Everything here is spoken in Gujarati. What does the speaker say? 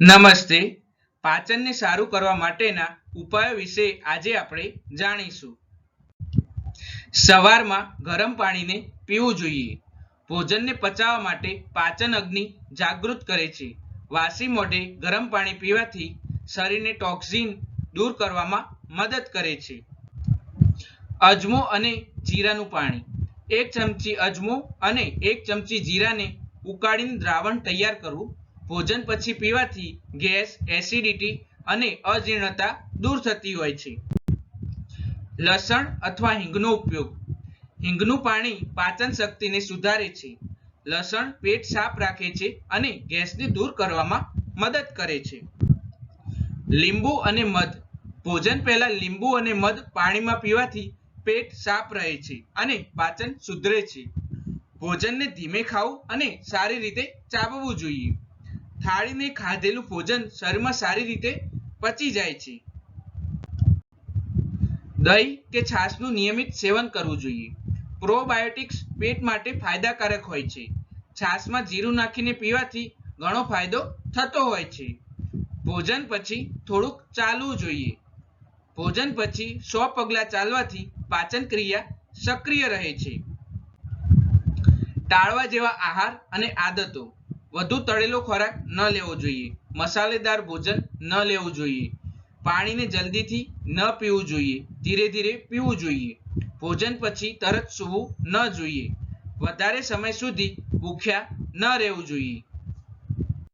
નમસ્તે. પાચનને સારું કરવા માટેના ઉપાયો વિશે આજે આપણે જાણીશું. સવારમાં ગરમ પાણીને પીવું જોઈએ. ભોજનને પચાવવા માટે પાચન અગ્નિ જાગૃત કરે છે. વાસી મોઢે ગરમ પાણી પીવાથી શરીરને ટોક્સિન દૂર કરવામાં મદદ કરે છે. અજમો અને જીરાનું પાણી. એક ચમચી અજમો અને એક ચમચી જીરાને ઉકાળીને દ્રાવણ તૈયાર કરવું ભોજન પછી પીવાથી ગેસ, એસિડિટી અને અજીર્ણતા દૂર થતી હોય છે. લસણ અથવા હિંગનો ઉપયોગ. હિંગનું પાણી પાચન શક્તિને સુધારે છે. લસણ પેટ સાફ રાખે છે અને ગેસને દૂર કરવામાં મદદ કરે છે. લીંબુ અને મધ. ભોજન પહેલા લીંબુ અને મધ પાણીમાં પીવાથી પેટ સાફ રહે છે અને પાચન સુધરે છે. ભોજનને ધીમે ખાવું અને સારી રીતે ચાવવું જોઈએ. થાળીને ખાધેલું ભોજન શરીરમાં સારી રીતે પચી જાય છે. દહીં કે છાશનું નિયમિત સેવન કરવું જોઈએ. પ્રોબાયોટિક્સ પેટ માટે ફાયદાકારક હોય છે. છાશમાં જીરું નાખીને પીવાથી ઘણો ફાયદો થતો હોય છે. ભોજન પછી થોડુંક ચાલવું જોઈએ. ભોજન પછી સો પગલાં ચાલવાથી પાચન ક્રિયા સક્રિય રહે છે. ટાળવા જેવા આહાર અને આદતો. વધુ તળેલો ખોરાક ન લેવો જોઈએ. મસાલેદાર ભોજન ન લેવું જોઈએ. પાણીને જલ્દીથી ન પીવું જોઈએ. ધીરે ધીરે પીવું જોઈએ. ભોજન પછી તરત સૂવું ન જોઈએ. વધારે સમય સુધી ભૂખ્યા ન રહેવું જોઈએ.